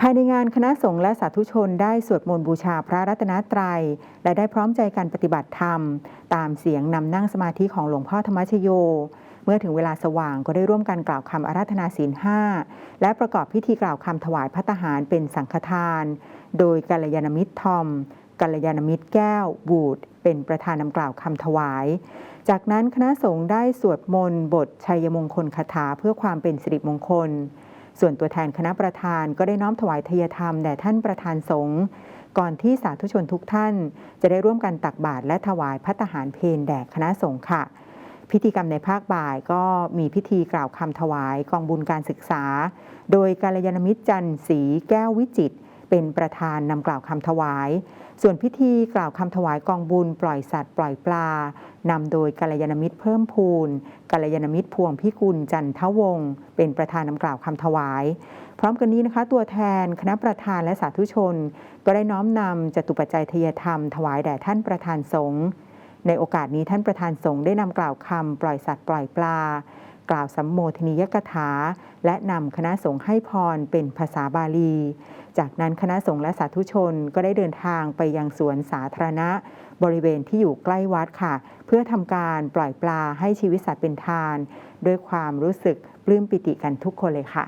ภายในงานคณะสงฆ์และสาธุชนได้สวดมนต์บูชาพระรัตนตรัย และได้พร้อมใจการปฏิบัติธรรม ตามเสียงนำนั่งสมาธิของหลวงพ่อธรรมชโย เมื่อถึงเวลาสว่างก็ได้ร่วมกันกล่าวคำอาราธนาศีลห้าและประกอบพิธีกล่าวคำถวายพัตตาหารเป็นสังฆทาน โดยกัลยาณมิตรทอมกัลยาณมิตรแก้วบูดเป็นประธานนำกล่าวคำถวาย จากนั้นคณะสงฆ์ได้สวดมนต์บทชัยมงคลคาถาเพื่อความเป็นสิริมงคล ส่วนตัวแทนคณะประธานก็ได้น้อมถวายทายธรรมแด่ท่านประธานสงฆ์ก่อนที่สาธุชนทุกท่าน จะได้ร่วมกันตักบาตรและถวายพัตตาหารเพลแด่คณะสงฆ์ค่ะ พิธีกรรมในภาคบ่ายก็มีพิธีกล่าวคำถวายกองบุญการศึกษา โดยกาลยานมิตรจันทร์ศรีแก้ววิจิตร เป็นประธานนำกล่าวคำถวาย ส่วนพิธีกล่าวคำถวายกองบุญปล่อยสัตว์ปล่อยปลานำโดยกัลยาณมิตรเพิ่มพูนกัลยาณมิตรพวงพิกุลจันทวงศ์เป็นประธานนำกล่าวคำถวาย พร้อมกันนี้นะคะ ตัวแทนคณะประธานและสาธุชน ก็ได้น้อมนำจตุปัจจัยทยธรรมถวายแด่ท่านประธานสงฆ์ในโอกาสนี้ท่านประธานสงฆ์ได้นำกล่าวคำปล่อยสัตว์ปล่อยปลา กล่าวสัมโมทนียกถา และนำคณะสงฆ์ให้พรเป็นภาษาบาลี จากนั้นคณะสงฆ์และสาธุชนก็ได้เดินทางไปยังสวนสาธารณะ บริเวณที่อยู่ใกล้วัดค่ะ เพื่อทำการปล่อยปลาให้ชีวิตสัตว์เป็นทาน ด้วยความรู้สึกปลื้มปิติกันทุกคนเลยค่ะ